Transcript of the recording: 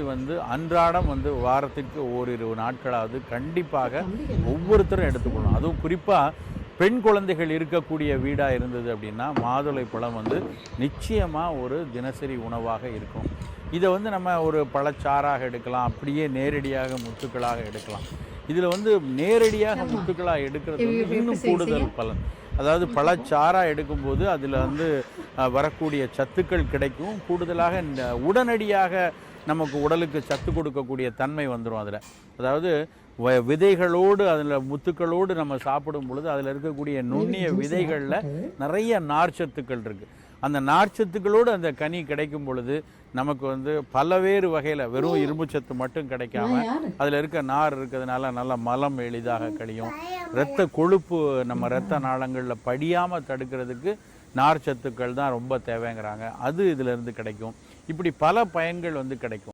வந்து அன்றாடம் வந்து வாரத்திற்கு ஓரிரு நாட்களாவது கண்டிப்பாக ஒவ்வொருத்தரும் எடுத்துக்கணும் அதுவும் குறிப்பாக பெண் குழந்தைகள் இருக்கக்கூடிய வீடாக இருந்தது அப்படின்னா மாதுளை பழம் வந்து நிச்சயமாக ஒரு தினசரி உணவாக இருக்கும். இதை வந்து நம்ம ஒரு பழச்சாறாக எடுக்கலாம் அப்படியே நேரடியாக முத்துக்களாக எடுக்கலாம். இதில் வந்து நேரடியாக முத்துக்களாக எடுக்கிறது வந்து இன்னும் கூடுதல் பலன். அதாவது பழச்சாறாக எடுக்கும்போது அதில் வந்து வரக்கூடிய சத்துக்கள் கிடைக்கும். கூடுதலாக உடனடியாக நமக்கு உடலுக்கு சத்து கொடுக்கக்கூடிய தன்மை வந்துடும் அதில். அதாவது விதைகளோடு அதில் முத்துக்களோடு நம்ம சாப்பிடும் பொழுது அதில் இருக்கக்கூடிய நுண்ணிய விதைகளில் நிறைய நார்ச்சத்துக்கள் இருக்குது அந்த நார்ச்சத்துக்களோடு அந்த கனி கிடைக்கும் பொழுது நமக்கு வந்து பலவேறு வகையில் வெறும் இரும்புச்சத்து மட்டும் கிடைக்காம அதில் இருக்க நார் இருக்கிறதுனால நல்ல மலம் எளிதாக கழியும். இரத்த கொழுப்பு நம்ம இரத்த நாளங்களில் படியாமல் தடுக்கிறதுக்கு நார் சத்துக்கள் தான் ரொம்ப தேவைங்கிறாங்க. அது இதிலிருந்து கிடைக்கும். இப்படி பல பயன்கள் வந்து கிடைக்கும்.